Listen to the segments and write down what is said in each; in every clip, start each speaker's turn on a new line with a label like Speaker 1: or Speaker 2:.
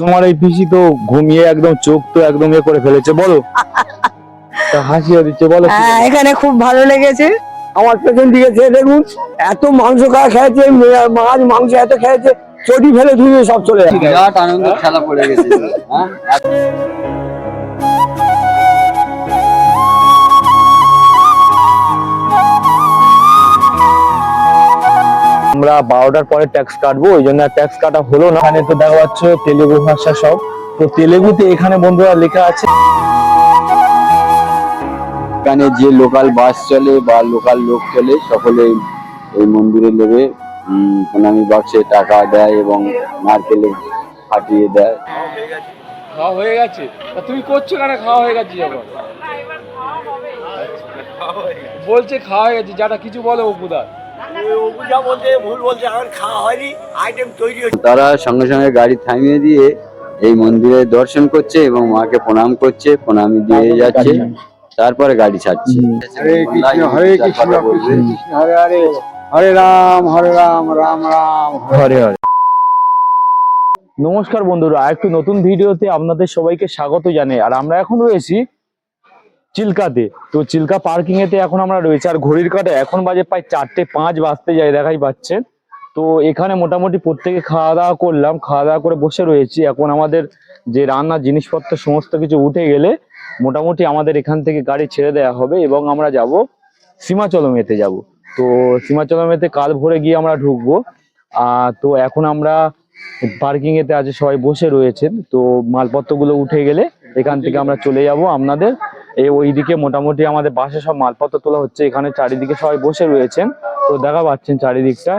Speaker 1: তোমার এই পিসি তো ঘুমিয়ে একদম চোখ তো একদম ইয়ে করে ফেলেছে বলো। তা হাসিও দিচ্ছে বলো
Speaker 2: হ্যাঁ এখানে খুব ভালো লেগেছে।
Speaker 3: আমার পেছন দিকে খেয়ে দেখুন এত মাংস খাওয়া খেয়েছে মাছ মাংস এত খেয়েছে চটি ফেলে ধুয়ে সব চলে যাচ্ছে
Speaker 4: বিরাট আনন্দ খেলা পড়ে গেছে।
Speaker 1: আমরা বারোটার পরে ট্যাক্স কাটবো ওই জন্য ট্যাক্স কাটা হলো না। এখানে তো দেখা যাচ্ছে তেলেগু ভাষা সব। তো তেলেগুতে এখানে বন্ধুরা লেখা আছে
Speaker 4: এখানে যে লোকাল বাস চলে বা লোকাল লোক চলে সকলে এই মন্দিরে নেবে। প্রণামী বাক্সে টাকা দেয় এবং নারকেলে ফাটিয়ে দেয়।
Speaker 1: খাওয়া হয়ে গেছে? তুমি করছ কেন? খাওয়া হয়ে গেছে যখন? বলছে খাওয়া হয়ে গেছে। যারা কিছু বলে অপুদার
Speaker 3: বলতে ভুল বলছে আমার খাওয়া হয়নি আইটেম তৈরি হচ্ছে
Speaker 4: তারা সঙ্গে সঙ্গে গাড়ি থামিয়ে দিয়ে এই মন্দিরে দর্শন করছে এবং মাকে প্রণাম করছে প্রণাম দিয়ে যাচ্ছে তারপরে গাড়ি ছাড়ছে।
Speaker 3: কৃষ্ণ হরে রাম হরে রাম রাম রাম
Speaker 1: হরে হরে নমস্কার বন্ধুরা একটু নতুন ভিডিওতে আপনাদের সবাইকে স্বাগত জানাই। আর আমরা এখন রয়েছি চিল্কাতে তো চিল্কা পার্কিং এতে এখন আমরা রয়েছি। আর ঘড়ির কাটা এখন বাজে প্রায় চারটে পাঁচ বাজতে যায় দেখাই পাচ্ছেন তো এখানে মোটামুটি প্রত্যেকে খাওয়া দাওয়া করলাম। খাওয়া দাওয়া করে বসে রয়েছি। এখন আমাদের যে রান্নার জিনিসপত্র, সমস্ত কিছু উঠে গেলে মোটামুটি আমাদের এখান থেকে গাড়ি ছেড়ে দেওয়া হবে এবং আমরা যাব সীমাচলমেতে যাব। তো সীমাচলমেতে কাল ভোরে গিয়ে আমরা ঢুকবো। তো এখন আমরা পার্কিং এতে আছে সবাই বসে রয়েছেন। তো মালপত্রগুলো উঠে গেলে এখান থেকে আমরা চলে যাব। আপনাদের এই ওইদিকে মোটামুটি আমাদের বাসে সব মালপত্র তোলা হচ্ছে। এখানে চারিদিকে সবাই বসে রয়েছেন। তো দেখা পাচ্ছেন চারিদিকটা।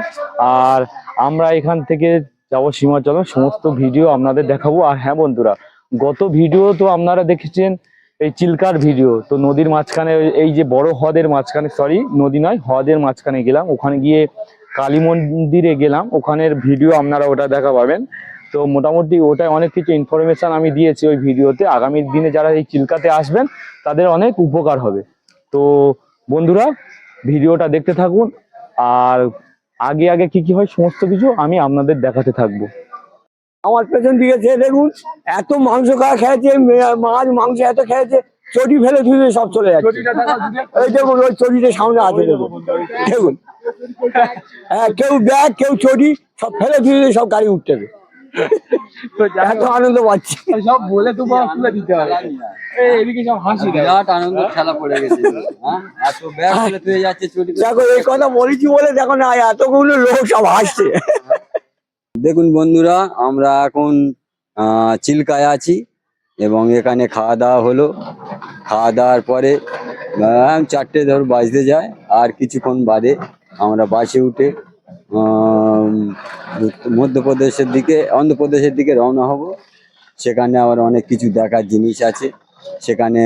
Speaker 1: আর আমরা এখান থেকে যাব সীমাচলম সমস্ত ভিডিও আপনাদের দেখাবো। আর হ্যাঁ বন্ধুরা, গত ভিডিও তো আপনারা দেখেছেন, এই চিল্কার ভিডিও। তো নদীর মাঝখানে এই যে বড় হ্রদের মাঝখানে সরি নদী নয়, হ্রদের মাঝখানে গেলাম। ওখানে গিয়ে কালী মন্দিরে গেলাম। ওখানের ভিডিও আপনারা ওটা দেখা পাবেন। তো মোটামুটি ওটায় অনেক কিছু ইনফরমেশন আমি দিয়েছি ওই ভিডিওতে। আগামী দিনে যারা এই চিল্কাতে আসবেন তাদের অনেক উপকার হবে। তো বন্ধুরা ভিডিওটা দেখতে থাকুন। আর আগে আগে কি কি হয় সমস্ত কিছু আমি আপনাদের দেখাতে থাকব।
Speaker 3: আমার পেছন দিকে চেয়ে দেখুন এত মাংস খাওয়া খেয়েছে মাছ মাংস এত খেয়েছে চটি ফেলে ধুয়ে সব চলে যাচ্ছে। দেখুন ওই চটিটা সামনে আছে দেখুন। দেখুন হ্যাঁ কেউ ব্যাগ কেউ চটি সব ফেলে ধুয়ে সব গাড়ি উঠতেছে এত আনন্দ পাচ্ছি।
Speaker 1: সব বলে তোমার তুলে দিতে হবে। এদিকে সব হাসি
Speaker 4: বিরাট আনন্দ খেলা পড়ে গেছে। হ্যাঁ? এত ব্যাগ তুলে যাচ্ছে চটি
Speaker 3: দেখো এই কথা বলেছি বলে দেখো না এতগুলো লোক সব হাসছে।
Speaker 4: দেখুন বন্ধুরা আমরা এখন আহ, চিল্কায় আছি এবং এখানে খাওয়া দাওয়া হলো। খাওয়া দাওয়ার পরে চারটে ধর বাজতে যায়। আর কিছুক্ষণ বাদে আমরা বাসে উঠে মধ্যপ্রদেশের দিকে অন্ধ্রপ্রদেশের দিকে রওনা হব। সেখানে আবার অনেক কিছু দেখার জিনিস আছে। সেখানে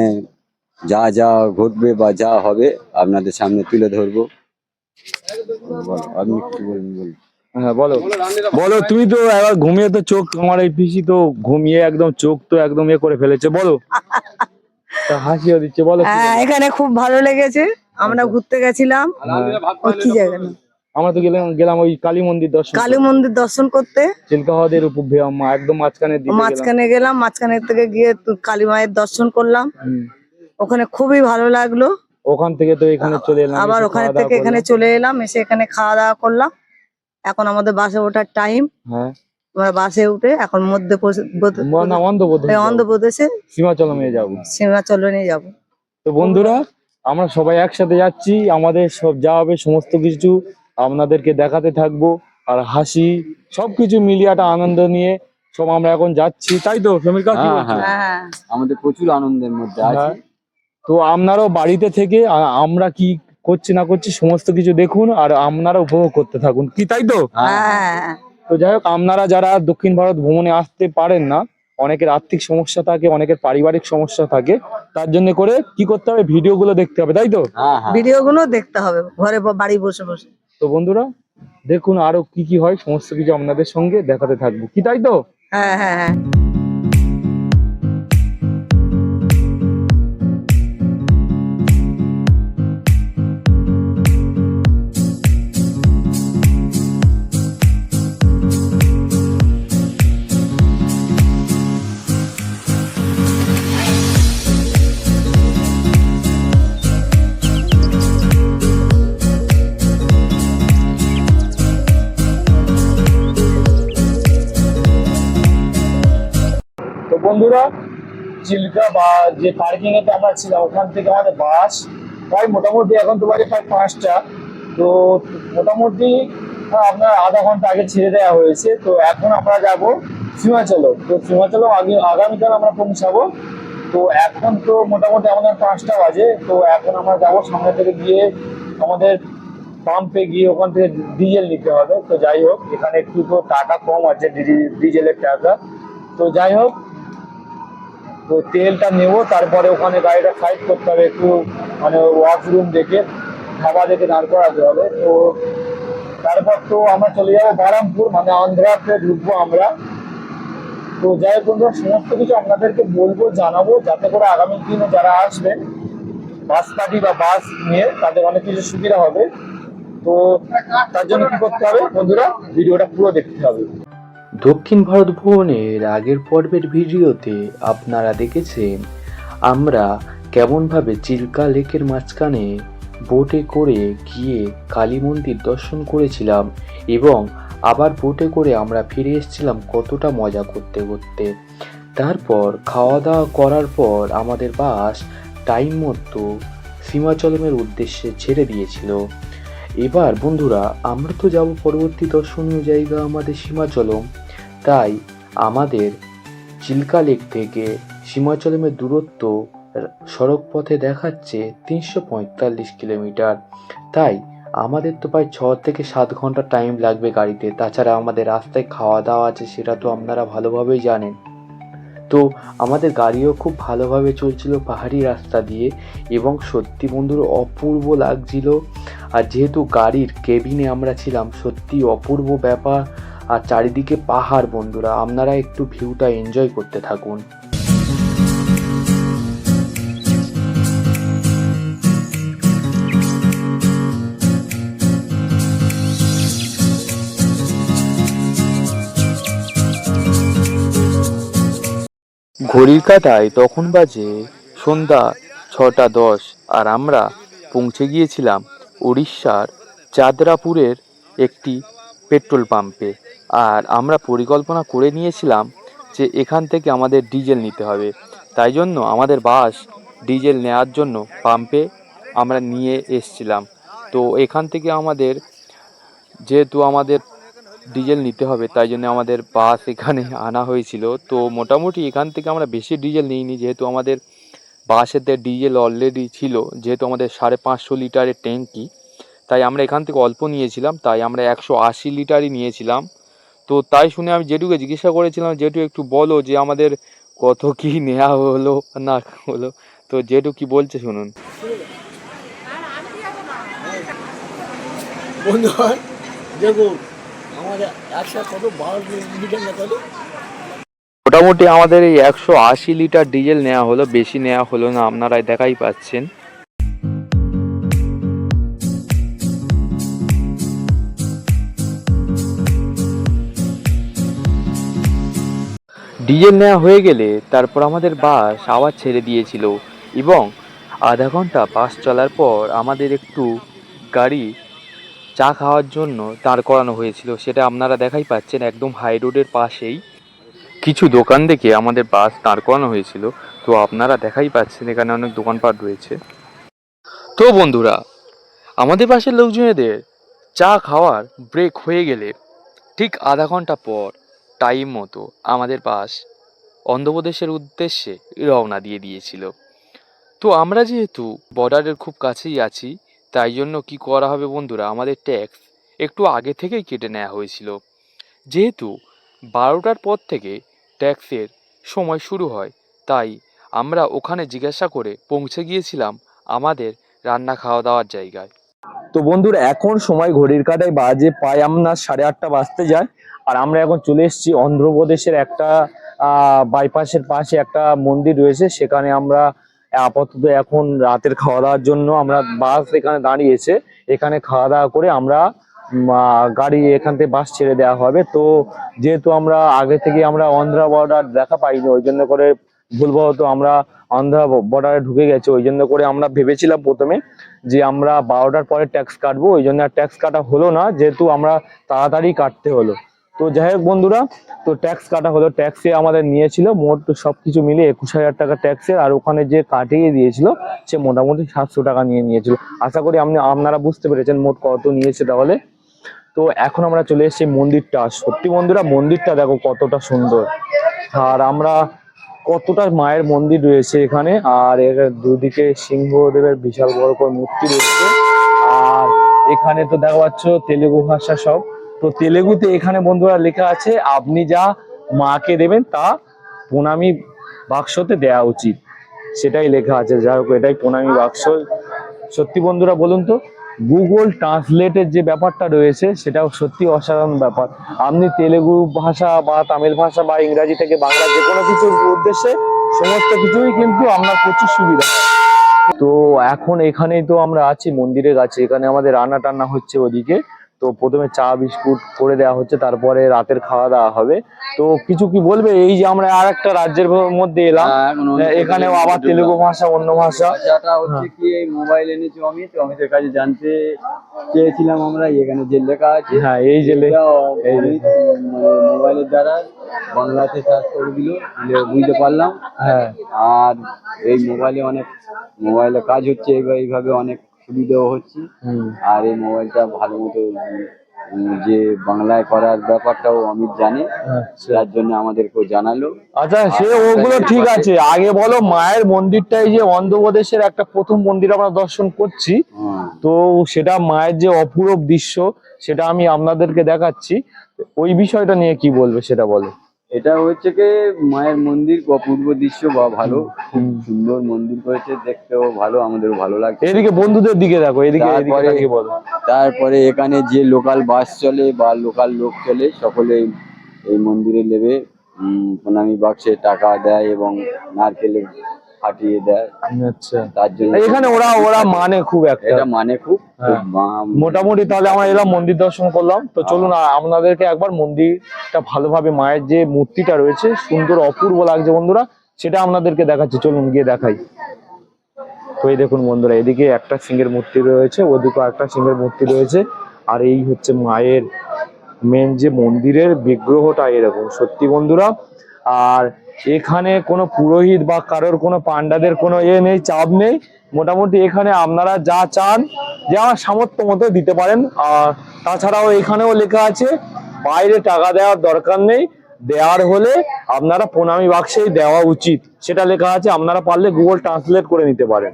Speaker 4: যা যা ঘটবে বা যা হবে আপনাদের সামনে তুলে ধরবো। আপনি কি বলবেন বলুন।
Speaker 1: হ্যাঁ বলো। বলো তুমি তো একবার ঘুমিয়ে তো চোখ আমার এই পিসি তো ঘুমিয়ে একদম চোখ তো একদম ইয়ে করে ফেলেছে বলো। তা হাসিও দিচ্ছে বলো।
Speaker 2: হ্যাঁ
Speaker 1: বলো?
Speaker 2: এখানে খুব ভালো লেগেছে। আমরা ঘুরতে গেছিলাম। কি জায়গা না?
Speaker 1: আমরা তো গেলাম গেলাম ওই কালী মন্দির দর্শন
Speaker 2: কালী মন্দির দর্শন করতে।
Speaker 1: চিল্কা হ্রদের উপর একদম মাঝখানে
Speaker 2: মাঝখানে গেলাম মাঝখানে থেকে গিয়ে কালী মায়ের দর্শন করলাম। ওখানে খুবই ভালো লাগল।
Speaker 1: ওখান থেকে তো এখানে চলে এলাম
Speaker 2: আবার ওখানে থেকে এখানে চলে এলাম এসে এখানে খাওয়া দাওয়া করলাম। এখন আমাদের বাসে ওঠার টাইম
Speaker 1: হ্যাঁ।
Speaker 2: আমরা বাসে উঠে এখন মধ্যে
Speaker 1: ম- না অন্ধ্রপ্রদেশ যাব।
Speaker 2: অন্ধ্রপ্রদেশে
Speaker 1: সীমাচলমে যাব।
Speaker 2: সীমাচলনে যাব।
Speaker 1: তো বন্ধুরা আমরা সবাই একসাথে যাচ্ছি আমাদের সব যা হবে সমস্ত কিছু আপনাদেরকে দেখাতে থাকব। আর হাসি সবকিছু মিলিয়ে একটা আনন্দ নিয়ে সব আমরা এখন যাচ্ছি। তাই তো সমীর কাকা? কি
Speaker 4: হ্যাঁ? হ্যাঁ।
Speaker 2: হ্যাঁ।
Speaker 4: আমাদের প্রচুর আনন্দের মধ্যে আছি।
Speaker 1: তো আপনারাও বাড়িতে থেকে আমরা কি করছি না করছি সমস্ত কিছু দেখুন আর আপনারা উপভোগ করতে থাকুন। কি তাই তো? তো যাই হোক আপনারা যারা দক্ষিণ ভারত ভ্রমণে আসতে পারেন না অনেকের আর্থিক সমস্যা থাকে অনেকের পারিবারিক সমস্যা থাকে তার জন্য করে কি করতে হবে? ভিডিও গুলো দেখতে হবে তাই তো?
Speaker 2: ভিডিও গুলো দেখতে হবে ঘরে বাড়ি বসে বসে।
Speaker 1: তো বন্ধুরা, দেখুন আরও কি কি হয়, সমস্ত কিছু আপনাদের সঙ্গে দেখাতে থাকব। কি তাই তো?
Speaker 2: হ্যাঁ হ্যাঁ হ্যাঁ।
Speaker 1: বন্ধুরা, চিল্কা বা যে পার্কিং এতে আমরা ছিলাম, ওখান থেকে আমাদের বাস প্রায় মোটামুটি এখন তো বাজে প্রায় পাঁচটা। তো মোটামুটি আপনার আধা ঘণ্টা আগে ছেড়ে দেওয়া হয়েছে। তো এখন আমরা যাব সীমাচলম তো সীমাচলম আগে, আগামীকাল আমরা পৌঁছাবো। তো এখন তো মোটামুটি আমাদের পাঁচটা বাজে। তো এখন আমরা যাব সামনে থেকে গিয়ে আমাদের পাম্পে গিয়ে ওখান থেকে ডিজেল নিতে হবে। তো যাই হোক, এখানে একটু তো টাকা কম আছে ডিজেলের টাকা। তো যাই হোক তো তেলটা নেব তারপরে ওখানে গাড়িটা সাইড করতে হবে একটু মানে ওয়াশরুম দেখে ধাবা দেখে দাঁড় করাতে হবে। তো তারপর তো আমরা চলে যাব বারামপুর মানে আন্ধ্রাতে ঢুকবো আমরা। তো যাই হোক বন্ধুরা, সমস্ত কিছু আপনাদেরকে বলব জানাব যাতে করে আগামী দিনে যারা আসবে বাস পার্টি বা বাস নিয়ে তাদের অনেক কিছু সুবিধা হবে। তো তার জন্য কি করতে হবে বন্ধুরা ভিডিওটা পুরো দেখতে হবে।
Speaker 5: দক্ষিণ ভারত ভ্রমণের আগের পর্বের ভিডিওতে আপনারা দেখেছেন, আমরা কেমনভাবে চিল্কা লেকের মাঝখানে বোটে করে গিয়ে কালী মন্দির দর্শন করেছিলাম এবং আবার বোটে করে আমরা ফিরে এসেছিলাম কতটা মজা করতে করতে। তারপর খাওয়া দাওয়া করার পর আমাদের বাস টাইম মতো সীমাচলমের উদ্দেশ্যে ছেড়ে দিয়েছিল। এবার বন্ধুরা, আমরা তো যাব পরবর্তী দর্শনীয় জায়গা আমাদের সীমাচলম। তাই আমাদের চিল্কা লেক থেকে সীমাচলমের দূরত্ব সড়ক পথে দেখাচ্ছে তিনশো পঁয়তাল্লিশ কিলোমিটার। তাই আমাদের তো প্রায় ছ থেকে সাত ঘণ্টা টাইম লাগবে গাড়িতে। তাছাড়া আমাদের রাস্তায় খাওয়া দাওয়া আছে, সেটা তো আপনারা ভালোভাবেই জানেন। তো আমাদের গাড়িও খুব ভালোভাবে চলছিল পাহাড়ি রাস্তা দিয়ে এবং সত্যি বন্ধুর অপূর্ব লাগছিল। আর যেহেতু গাড়ির কেবিনে আমরা ছিলাম সত্যি অপূর্ব ব্যাপার আর চারিদিকে পাহাড়, বন্ধুরা। আপনারা একটু ভিউটা এনজয় করতে থাকুন। ঘড়ির কাঁটায় তখন বাজে সন্ধ্যা ছটা দশ, আর আমরা পৌঁছে গিয়েছিলাম উড়িষ্যার চাঁদরাপুরের একটি পেট্রোল পাম্পে। আর আমরা পরিকল্পনা করে নিয়েছিলাম যে এখান থেকে আমাদের ডিজেল নিতে হবে। তাই জন্য আমাদের বাস ডিজেল নেওয়ার জন্য পাম্পে আমরা নিয়ে এসছিলাম। তো এখান থেকে আমাদের যেহেতু আমাদের ডিজেল নিতে হবে, তাই জন্য আমাদের বাস এখানে আনা হয়েছিল। তো মোটামুটি এখান থেকে আমরা বেশি ডিজেল নিইনি, যেহেতু আমাদের বাসেতে ডিজেল অলরেডি ছিল, যেহেতু আমাদের সাড়ে পাঁচশো লিটারের ট্যাঙ্কি। তাই আমরা এখান থেকে অল্প নিয়েছিলাম তাই আমরা একশো আশি লিটারই নিয়েছিলাম। তো তাই শুনে আমি জেঠুকে জিজ্ঞাসা করেছিলাম জেঠু একটু বলো যে আমাদের কত কি নেওয়া হলো না হলো তো জেঠু কি বলছে শুনুন।
Speaker 3: বন্ধুগণ দেখুন আমাদের একসাথে কত বারো লিটার না কত
Speaker 5: মোটামুটি আমাদের এই একশো আশি লিটার ডিজেল নেওয়া হলো বেশি নেওয়া হলো না আপনারাই দেখাই পাচ্ছেন। ডিজেল নেওয়া হয়ে গেলে তারপর আমাদের বাস আবার ছেড়ে দিয়েছিল এবং আধা ঘণ্টা বাস চলার পর আমাদের একটু গাড়ি চা খাওয়ার জন্য দাঁড় করানো হয়েছিল। সেটা আপনারা দেখাই পাচ্ছেন একদম হাই রোডের পাশেই। কিছু দোকান দেখে আমাদের বাস দাঁড় করানো হয়েছিল। তো আপনারা দেখাই পাচ্ছেন এখানে অনেক দোকানপাট রয়েছে। তো বন্ধুরা, আমাদের পাশের লোকজনেদের চা খাওয়ার ব্রেক হয়ে গেলে ঠিক আধা ঘণ্টা পর টাইম মতো আমাদের বাস অন্ধ্রপ্রদেশের উদ্দেশ্যে রওনা দিয়ে দিয়েছিল। তো আমরা যেহেতু বর্ডারের খুব কাছেই আছি, তাই জন্য কি করা হবে বন্ধুরা, আমাদের ট্যাক্স একটু আগে থেকেই কেটে নেওয়া হয়েছিল। যেহেতু বারোটার পর থেকে ট্যাক্সের সময় শুরু হয়, তাই আমরা ওখানে জিজ্ঞাসা করে পৌঁছে গিয়েছিলাম আমাদের রান্না খাওয়া দাওয়ার জায়গায়।
Speaker 1: তো বন্ধুরা, এখন সময় ঘড়ির কাটায় বাজে পায় আপনার সাড়ে আটটা বাজতে যায়। আর আমরা এখন চলে এসেছি অন্ধ্রপ্রদেশের একটা বাইপাসের পাশে একটা মন্দির রয়েছে, সেখানে আমরা আপাতত এখন রাতের খাওয়া দাওয়ার জন্য আমরা বাস এখানে দাঁড়িয়েছে। এখানে খাওয়া দাওয়া করে আমরা গাড়ি এখান থেকে বাস ছেড়ে দেওয়া হবে। তো যেহেতু আমরা আগে থেকে আমরা অন্ধ্রা বর্ডার দেখা পাইনি, ওই জন্য করে ভুলবশত আমরা অন্ধ্রা বর্ডারে ঢুকে গেছে। ওই জন্য করে আমরা ভেবেছিলাম প্রথমে যে আমরা বারোটার পরে ট্যাক্স কাটবো, ওই জন্য আর ট্যাক্স কাটা হলো না। যেহেতু আমরা তাড়াতাড়ি কাটতে হলো। তো যাই হোক বন্ধুরা, তো ট্যাক্স কাটা হলো। ট্যাক্সে আমাদের নিয়েছিল মোট সব কিছু মিলে একুশ হাজার টাকা ট্যাক্সের আর ওখানে যে কাটিয়ে দিয়েছিল, সে মোটামুটি সাতশো টাকা নিয়ে নিয়েছিল। আশা করি আপনি, আপনারা বুঝতে পেরেছেন মোট কত নিয়েছে তাহলে। তো এখন আমরা চলে এসেছি মন্দিরটা। সত্যি বন্ধুরা, মন্দিরটা দেখো কতটা সুন্দর। আর আমরা কতটা মায়ের মন্দির রয়েছে এখানে। আর এর দুদিকে সিংহদেবের বিশাল বড় করে মূর্তি রয়েছে। আর এখানে তো দেখা পাচ্ছ, তেলেগু ভাষা সব। তো তেলেগুতে এখানে বন্ধুরা লেখা আছে, আপনি যা মাকে দেবেন তা প্রণামী বাক্সতে দেওয়া উচিত। সেটাই লেখা আছে, যাই হোক, এটাই প্রণামী বাক্স। সত্যি বন্ধুরা বলুন তো গুগল ট্রান্সলেটের যে ব্যাপারটা রয়েছে, সেটাও সত্যি অসাধারণ ব্যাপার। আপনি তেলেগু ভাষা বা তামিল ভাষা বা ইংরাজি থেকে বাংলা যে কোনো কিছুর উদ্দেশ্যে সমস্ত কিছুই কিন্তু আপনার প্রচুর সুবিধা তো এখন এখানেই তো আমরা আছি, মন্দিরের কাছে। এখানে আমাদের রান্না টান্না হচ্ছে ওদিকে। তো প্রথমে চা বিস্কুট করে দেওয়া হচ্ছে তারপরে রাতের খাওয়া দাওয়া হবে। তো কিছু কি বলবে? এই যে আমরা আর একটা রাজ্যের মধ্যে এলাম
Speaker 4: হ্যাঁ,
Speaker 1: এখানেও আবার তেলুগু ভাষা অন্য ভাষা।
Speaker 4: ভাষাটা হচ্ছে কি এই মোবাইল এনেছি অমিত। অমিতের কাছে জানতে চেয়েছিলাম আমরা এখানে যে লেখা আছে।
Speaker 1: হ্যাঁ এই যে
Speaker 4: মোবাইলের দ্বারা বাংলাতে সার্চ করে দিল বুঝতে পারলাম।
Speaker 1: হ্যাঁ।
Speaker 4: আর এই মোবাইলে অনেক মোবাইলে কাজ হচ্ছে এইভাবে এইভাবে অনেক সুবিধাও হচ্ছে। আর এই মোবাইলটা ভালো মতো যে বাংলায় করার ব্যাপারটাও অমিত জানে।
Speaker 1: আচ্ছা।
Speaker 4: তার জন্য আমাদেরকেও জানালো।
Speaker 1: আচ্ছা সে ওগুলো ঠিক আছে। আগে বলো মায়ের মন্দিরটাই যে অন্ধ্রপ্রদেশের একটা প্রথম মন্দির আমরা দর্শন করছি। তো সেটা মায়ের যে অপূরব দৃশ্য সেটা আমি আপনাদেরকে দেখাচ্ছি। ওই বিষয়টা নিয়ে কি বলবে সেটা বলো।
Speaker 4: এটা হচ্ছে কি মায়ের মন্দির অপূর্ব দৃশ্য বা ভালো খুব সুন্দর মন্দির করেছে দেখতেও ভালো আমাদের ভালো লাগছে।
Speaker 1: এদিকে বন্ধুদের দিকে দেখো এদিকে এদিকে
Speaker 4: তারপরে-
Speaker 1: বলো?
Speaker 4: তারপরে এখানে যে লোকাল বাস চলে বা লোকাল লোক চলে সকলে এই মন্দিরে নেবে। উম, প্রণামী বাক্সে টাকা দেয় এবং নারকেলে ফাটিয়ে দেয়।
Speaker 1: আচ্ছা।
Speaker 4: তার জন্য
Speaker 1: এখানে ওরা ওরা মানে খুব একটা।
Speaker 4: এটা মানে খুব
Speaker 1: হ্যাঁ। মোটামুটি তাহলে আমরা এলাম মন্দির দর্শন করলাম। তো চলুন আপনাদেরকে একবার মন্দিরটা ভালোভাবে মায়ের যে মূর্তিটা রয়েছে সুন্দর অপূর্ব লাগছে বন্ধুরা সেটা আপনাদেরকে দেখাচ্ছি। চলুন গিয়ে দেখাই। তো এই দেখুন বন্ধুরা এদিকে একটা সিংহের মূর্তি রয়েছে ওদিকে একটা সিংহের মূর্তি রয়েছে আর এই হচ্ছে মায়ের মেন যে মন্দিরের বিগ্রহটা এরকম সত্যি বন্ধুরা। আর এখানে কোনো পুরোহিত বা কারোর কোনো পান্ডাদের কোনো এ নেই, চাপ নেই। মোটামুটি এখানে আপনারা যা চান, যে সামর্থ্য মতো দিতে পারেন। আর তাছাড়াও এখানেও লেখা আছে, বাইরে টাকা দেওয়ার দরকার নেই। দেওয়ার হলে আপনারা প্রণামী বাক্সেই দেওয়া উচিত। সেটা লেখা আছে, আপনারা পারলে গুগল ট্রান্সলেট করে নিতে পারেন।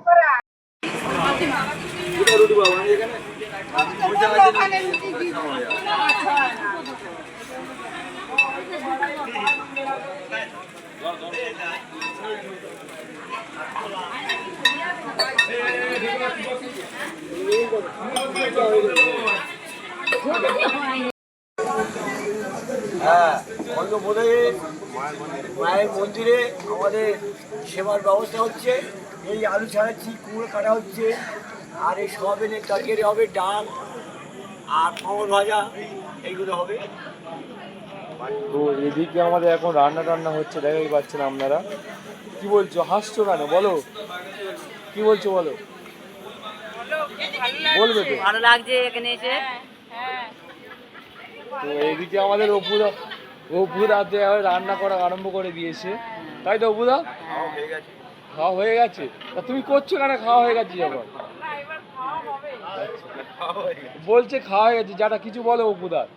Speaker 3: হ্যাঁ অন্নপ্রদেশে মায়ের মন্দিরে আমাদের সেবার ব্যবস্থা হচ্ছে। এই আলু ছাড়াচ্ছি, কুমড়ো কাটা হচ্ছে, আর এই সয়াবিনের তরকারি হবে ডাল আর পাঁপড় ভাজা, এইগুলো হবে।
Speaker 1: তো এদিকে আমাদের এখন রান্না টান্না হচ্ছে, দেখাই পাচ্ছেন আপনারা। কি বলছো? হাসছো কেন? বলো। কি বলছো বলো? বলবে তো?
Speaker 6: ভালো লাগছে এখানে এসে।
Speaker 1: তো এদিকে আমাদের অপুরা রান্না করা আরম্ভ করে দিয়েছে। তাই তো অপুরা খাওয়া হয়ে গেছে। তা তুমি করছ কেন? খাওয়া হয়ে গেছে যখন বলছে খাওয়া হয়ে গেছে। যাটা কিছু বলো অপুদার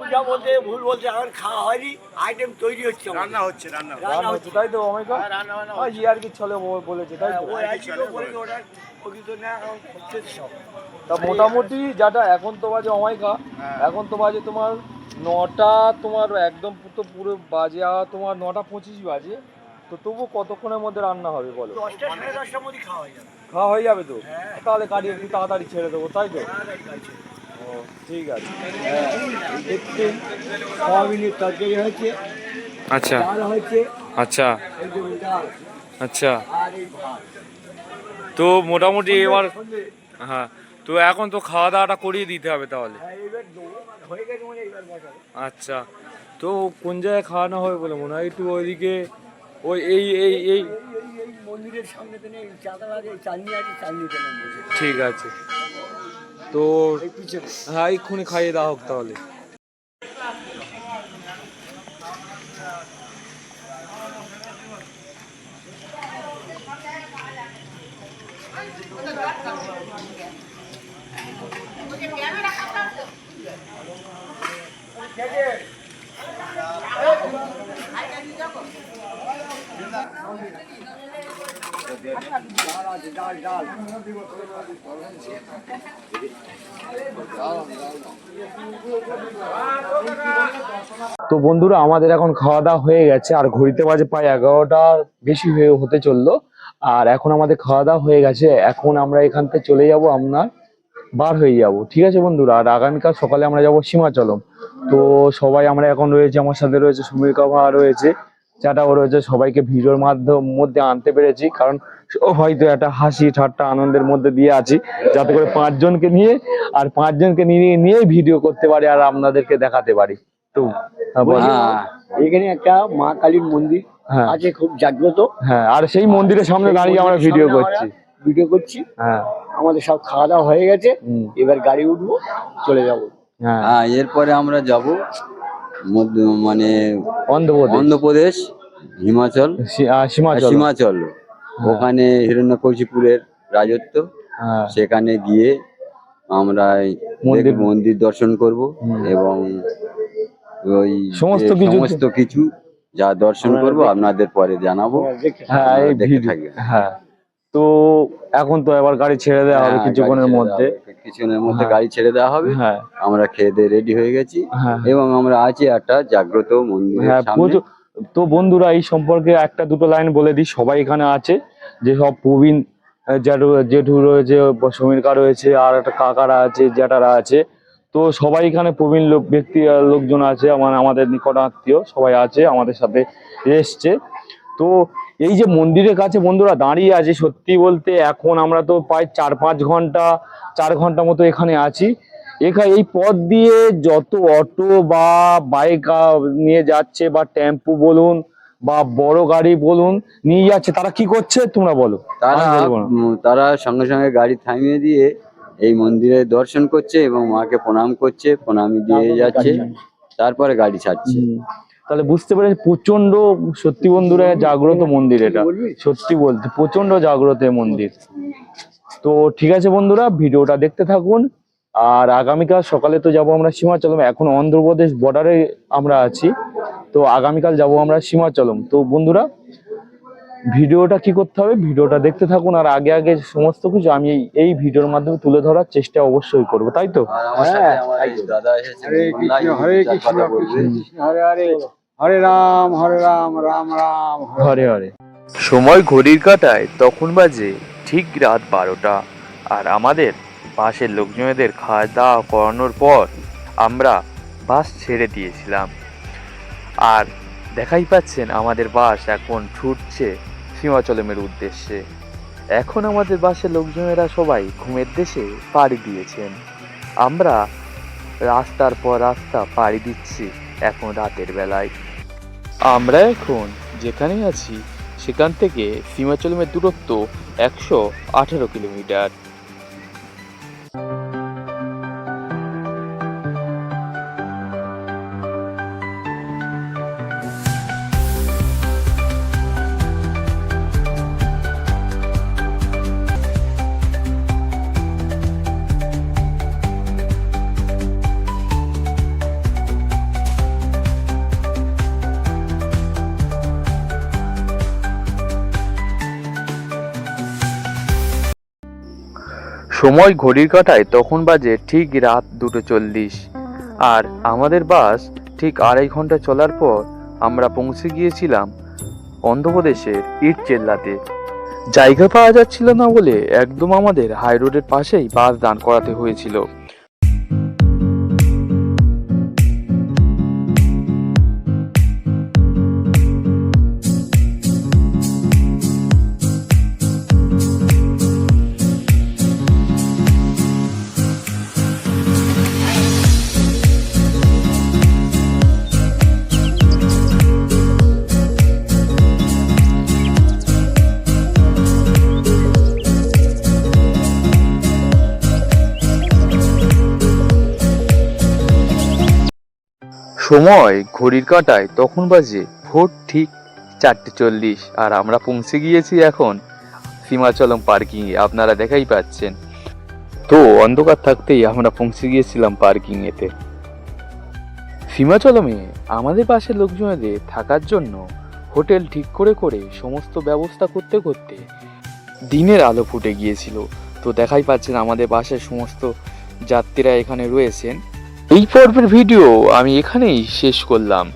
Speaker 3: পূজা বলতে ভুল বলতে এখন খাওয়া হয়নি আইটেম তৈরি হচ্ছে রান্না হচ্ছে রান্না
Speaker 1: রান্না হচ্ছে তাই তো অমেকা
Speaker 3: রান্না
Speaker 1: হ্যাঁ ইয়ার কি ছলে বলেছে তাই তো? তা মোটামুটি যেটা এখন তো বাজে অমাইকা। এখন তো বাজে তোমার নটা তোমার একদম তো পুরো বাজে আর তোমার নটা পঁচিশ বাজে। তো তবু কতক্ষণের মধ্যে রান্না হবে বলো?
Speaker 3: খাওয়া হয়ে যাবে।
Speaker 1: খাওয়া হয়ে যাবে তো? তাহলে গাড়ি একটু তাড়াতাড়ি ছেড়ে দেবো তাই তো? ঠিক আছে।
Speaker 3: হ্যাঁ দেখতে। সয়াবিনের তরকারি হয়েছে।
Speaker 1: আচ্ছা।
Speaker 3: হয়েছে।
Speaker 1: আচ্ছা। আচ্ছা।
Speaker 3: আর এই ভাত।
Speaker 1: তো মোটামুটি এবার হ্যাঁ তো এখন তো খাওয়া দাওয়াটা করিয়ে দিতে হবে তাহলে। আচ্ছা তো কোন জায়গায় খাওয়ানো হবে বলে মনে হয়? একটু ওইদিকে, ওই এই এই এই।
Speaker 3: মন্দিরের সামনে
Speaker 1: ঠিক আছে। তো হ্যাঁ এক্ষুনি খাইয়ে দেওয়া হোক তাহলে। তো বন্ধুরা, আমাদের এখন খাওয়া দাওয়া হয়ে গেছে, আর ঘড়িতে বাজে প্রায় এগারোটা বেশি হয়ে হতে চলল। আর এখন আমাদের খাওয়া দাওয়া হয়ে গেছে, এখন আমরা এখান থেকে চলে যাব আপনার বার হয়ে যাব। ঠিক আছে বন্ধুরা? আর আগামীকাল সকালে আমরা যাব সীমাচলম। তো সবাই আমরা এখন রয়েছে আমার সাথে রয়েছে সুমির কাভা রয়েছে চাটাও রয়েছে। সবাইকে ভিডিওর মাধ্যম মধ্যে আনতে পেরেছি কারণ হয়তো একটা হাসি ঠাট্টা আনন্দের মধ্যে দিয়ে আছি। যাতে করে পাঁচজনকে নিয়ে আর পাঁচজনকে নিয়ে নিয়েই ভিডিও করতে পারি আর আপনাদেরকে দেখাতে পারি। তো হ্যাঁ।
Speaker 4: হ্যাঁ
Speaker 3: এখানে একটা মা কালীর মন্দির
Speaker 1: হ্যাঁ।
Speaker 3: আছে খুব জাগ্রত।
Speaker 1: হ্যাঁ আর সেই মন্দিরের সামনে দাঁড়িয়ে আমরা ভিডিও করছি।
Speaker 3: ভিডিও করছি।
Speaker 1: হ্যাঁ।
Speaker 3: আমাদের সব খাওয়া দাওয়া হয়ে গেছে এবার গাড়ি উঠবো চলে যাব।
Speaker 1: হ্যাঁ।
Speaker 4: হ্যাঁ এরপরে আমরা যাব মানে
Speaker 1: অন্ধ্রপ্রদেশ।
Speaker 4: অন্ধ্রপ্রদেশ হিমাচল।
Speaker 1: সীমাচল
Speaker 4: সীমাচল ওখানে হিরণ্যকশিপুরের রাজত্ব।
Speaker 1: হ্যাঁ।
Speaker 4: সেখানে গিয়ে আমরা
Speaker 1: মন্দির-
Speaker 4: মন্দির দর্শন করব এবং ওই
Speaker 1: সমস্ত কিছু-
Speaker 4: সমস্ত কিছু যা দর্শন করব আপনাদের পরে জানাব।
Speaker 1: হ্যাঁ। হ্যাঁ। তো এখন তো এবার গাড়ি ছেড়ে দেওয়া হবে
Speaker 4: হ্যাঁ,
Speaker 1: কিছুক্ষণের মধ্যে।
Speaker 4: কিছুক্ষণের মধ্যে
Speaker 1: হ্যাঁ।
Speaker 4: গাড়ি ছেড়ে দেওয়া হবে।
Speaker 1: হ্যাঁ।
Speaker 4: আমরা খেয়ে দিয়ে রেডি হয়ে গেছি।
Speaker 1: হ্যাঁ।
Speaker 4: এবং আমরা আছি একটা জাগ্রত
Speaker 1: মন্দির তো বন্ধুরা এই সম্পর্কে একটা দুটো লাইন বলে দিই সবাই এখানে আছে। যে সব প্রবীণ জেঠু রয়েছে সমীরকা রয়েছে আর একটা কাকারা আছে জ্যাঠারা আছে। তো সবাই এখানে প্রবীণ লোক ব্যক্তি লোকজন আছে আমার আমাদের নিকট আত্মীয় সবাই আছে আমাদের সাথে এসছে। তো এই যে মন্দিরের কাছে বন্ধুরা দাঁড়িয়ে আছে সত্যি বলতে এখন আমরা তো প্রায় চার পাঁচ ঘণ্টা চার ঘণ্টা মতো এখানে আছি। এখানে এই পথ দিয়ে যত অটো বা বাইক নিয়ে যাচ্ছে বা টেম্পু বলুন বা বড় গাড়ি বলুন নিয়ে যাচ্ছে তারা কি করছে তোমরা বলো।
Speaker 4: তারা তারা সঙ্গে সঙ্গে গাড়ি থামিয়ে দিয়ে এই মন্দিরে দর্শন করছে এবং মাকে প্রণাম করছে প্রণামী দিয়ে যাচ্ছে তারপরে গাড়ি ছাড়ছে।
Speaker 1: তাহলে বুঝতে পেরেছি প্রচণ্ড সত্যি বন্ধুরা জাগ্রত মন্দির এটা। সত্যি বলতে প্রচণ্ড জাগ্রত মন্দির। তো ঠিক আছে বন্ধুরা ভিডিওটা দেখতে থাকুন। আর আগামীকাল সকালে তো যাব আমরা সীমাচলম এখন অন্ধ্রপ্রদেশ বর্ডারে আমরা আছি। তো আগামীকাল যাব আমরা সীমাচলম। তো বন্ধুরা ভিডিওটা কি করতে হবে? ভিডিওটা দেখতে থাকুন আর আগে আগে সমস্ত কিছু আমি এই- এই ভিডিওর মাধ্যমে তুলে ধরার চেষ্টা অবশ্যই করব তাই তো?
Speaker 4: এসেছে
Speaker 3: হরে কৃষ্ণ
Speaker 4: বলবে।
Speaker 3: কৃষ্ণ হরে হরে। হরে রাম হরে রাম রাম রাম হরে
Speaker 1: হরে
Speaker 5: সময় ঘড়ির কাটায় তখন বাজে ঠিক রাত বারোটা। আর আমাদের বাসের লোকজনেদের খাওয়া দাওয়া করানোর পর আমরা বাস ছেড়ে দিয়েছিলাম। আর দেখাই পাচ্ছেন আমাদের বাস এখন ছুটছে সীমাচলমের উদ্দেশ্যে। এখন আমাদের বাসের লোকজনেরা সবাই ঘুমের দেশে পাড়ি দিয়েছেন। আমরা রাস্তার পর রাস্তা পাড়ি দিচ্ছি এখন রাতের বেলায়। আমরা এখন যেখানে আছি সেখান থেকে সীমাচলমের দূরত্ব একশো আঠেরো কিলোমিটার। সময় ঘড়ির কাটায় তখন বাজে ঠিক রাত দুটো চল্লিশ। আর আমাদের বাস ঠিক আড়াই ঘণ্টা চলার পর আমরা পৌঁছে গিয়েছিলাম অন্ধ্রপ্রদেশের ইট চেল্লাতে। জায়গা পাওয়া যাচ্ছিল না বলে একদম আমাদের হাই রোডের পাশেই বাস দান করাতে হয়েছিল। সময় ঘড়ির কাঁটায় তখন বাজে ভোর ঠিক চারটে চল্লিশ। আর আমরা পৌঁছে গিয়েছি এখন সীমাচলম পার্কিং এ। আপনারা দেখাই পাচ্ছেন। তো অন্ধকার থাকতেই আমরা পৌঁছে গিয়েছিলাম পার্কিং এতে সীমাচলমে আমাদের পাশের লোকজনেদের থাকার জন্য হোটেল ঠিক করে করে সমস্ত ব্যবস্থা করতে করতে দিনের আলো ফুটে গিয়েছিল। তো দেখাই পাচ্ছেন আমাদের বাসের সমস্ত যাত্রীরা এখানে রয়েছেন। এই পর্বের ভিডিও আমি এখানেই শেষ করলাম।